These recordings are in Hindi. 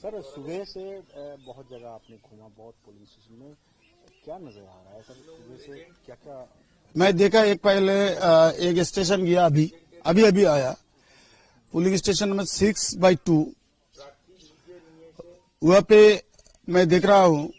सर सुबह से बहुत जगह आपने घूमा बहुत पुलिस स्टेशन में। क्या नज़र आ रहा है सर सुबह से क्या क्या मैं देखा एक पहले एक स्टेशन गया अभी अभी अभी आया। पुलिस स्टेशन में सिक्स बाई टू वहाँ पे मैं देख रहा हूँ,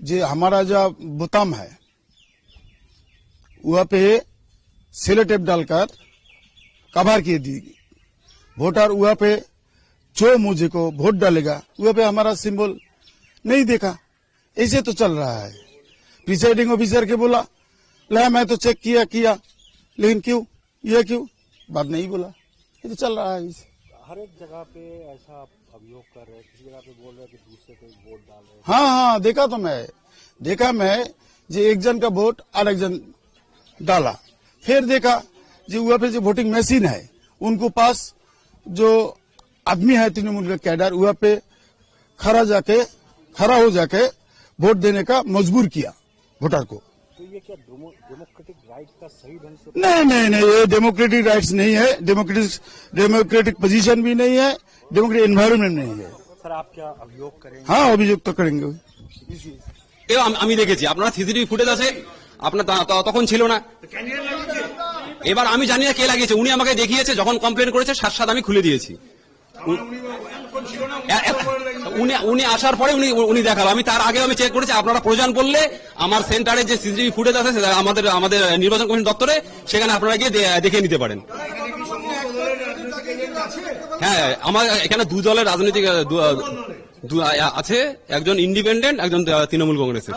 जो हमारा जो बुताम है, वहाँ पे सेलो टेप डालकर कवर किए दी। वोटर वहाँ पे जो मुझे को वोट डालेगा, वहाँ पे हमारा सिंबल नहीं देखा। ऐसे तो चल रहा है। प्रिसाइडिंग ऑफिसर के बोला, ला, मैं तो चेक किया किया, लेकिन क्यों? ये क्यों? बात नहीं बोला। ये तो चल रहा है। ऐसे। हर एक जगह पे ऐसा अभियोग कर रहे हैं, किसी जगह पे बोल रहे हैं कि दूसरे कोई वोट डाल रहे हैं। हाँ देखा तो मैं, देखा मैं जो एक जन का वोट अलग जन डाला। फिर देखा जो वहाँ पे जो वोटिंग मशीन है, उनको पास जो आदमी है तृणमूल का कैडर, वहाँ पे खड़ा जाके, खड़ा हो जाके वोट देने का मजबूर किया वोटर को। डेमोक्रेटिक राइट का सही ढंग से नहीं नहीं नहीं ये डेमोक्रेटिक राइट्स नहीं है डेमोक्रेटिक डेमोक्रेटिक पोजीशन भी नहीं है डेमोक्रेटिक एनवायरनमेंट नहीं है सर आप क्या अभियोग करेंगे हाँ अभियोग तो करेंगे এ আম- আমি দেখেছি আপনার সিসিটিভি ফুটেজ আছে আপনার তা- তা- তখন ছিল না এবার আমি জানি না কে লাগিয়েছে উনি আমাকে দেখিয়েছে যখন কমপ্লেন করেছে সাত সাত আমি খুলে দিয়েছি এ- এ- উনি উনি আসার পরে উনি উনি দেখাল। আমি তার আগে আমি চেক করেছি, আপনারা প্রয়োজন বললে আমার সেন্টারে যে সিসিটিভি ফুটেজ আছে আমাদের আমাদের নির্বাচন কমিশন দপ্তরে সেখানে আপনারা গিয়ে দেখে নিতে পারেন। হ্যাঁ আমার এখানে দু দলের রাজনৈতিক আছে, একজন ইন্ডিপেন্ডেন্ট একজন তৃণমূল কংগ্রেসের।